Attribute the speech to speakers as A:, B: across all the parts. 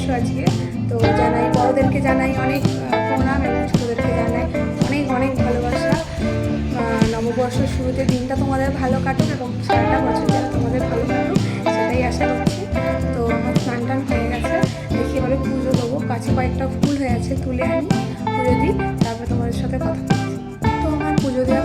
A: বাঙালির আজকে। তো জানাই, বড়োদেরকে জানাই অনেক প্রণাম এবং ছোটোদেরকে জানাই অনেক অনেক ভালোবাসা। নববর্ষের শুরুতে দিনটা তোমাদের ভালো কাটুক এবং সারাটা বছর যেন তোমাদের ভালো কাটুক, সেটাই আশা করছি। তো আমার স্নান টান হয়ে গেছে, দেখি এবারে পুজো দেবো। কাছে কয়েকটা ফুল হয়ে আছে তুলে আনি, পুজো দিই, তারপরে তোমাদের সাথে কথা বলছি। তো আমার পুজো দেওয়া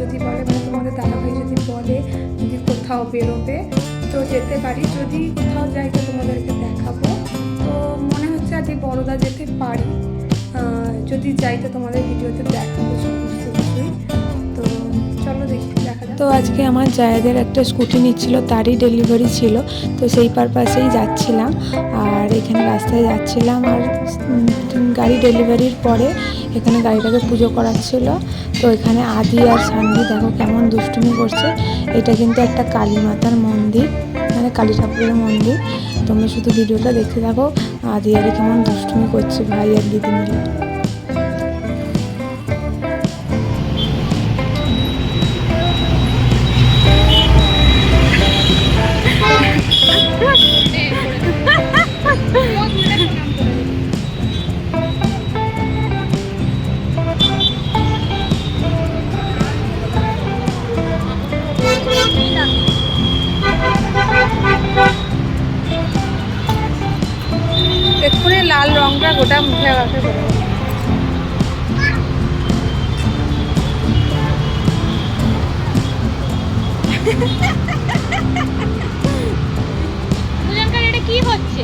A: যদি বলে মানে তোমাদের দাদাভাই যদি বলে যদি কোথাও বেরোবে, তো যেতে পারি। যদি কোথাও যাই তো তোমাদেরকে দেখাবো। তো মনে হচ্ছে আজকে বড়দা যেতে পারি। যদি যাই তো তোমাদের ভিডিওতে দেখাবো তো চলো দেখি
B: তো আজকে আমার জায়েদের একটা স্কুটি নিচ্ছিল, তারই ডেলিভারি ছিল। তো সেই পারপাসেই যাচ্ছিলাম। এখানে রাস্তায় যাচ্ছিলাম আর গাড়ি ডেলিভারির পরে এখানে গাড়িটাকে পুজো করাচ্ছিল। তো এখানে আদি আর সান্দি দেখো কেমন দুষ্টুমি করছে। এটা কিন্তু একটা কালী মাতার মন্দির মানে কালী ঠাকুরের মন্দির। তোমরা শুধু ভিডিওটা দেখতে থাকো, আদি আদি কেমন দুষ্টুমি করছে ভাই আর দিদি মিলে
A: লাল রংটা গোটা মুখে গাছে।
C: কি হচ্ছে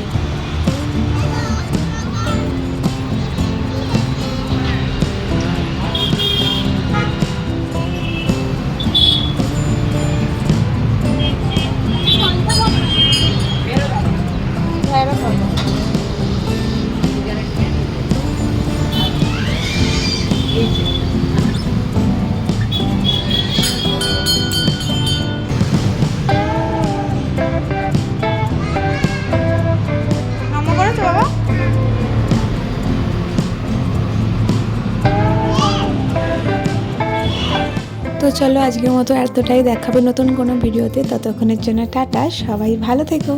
B: তো চলো আজকের মতো এতটাই দেখাবে নতুন কোনো ভিডিওতে। ততক্ষণের জন্য টাটা, সবাই ভালো থেকো।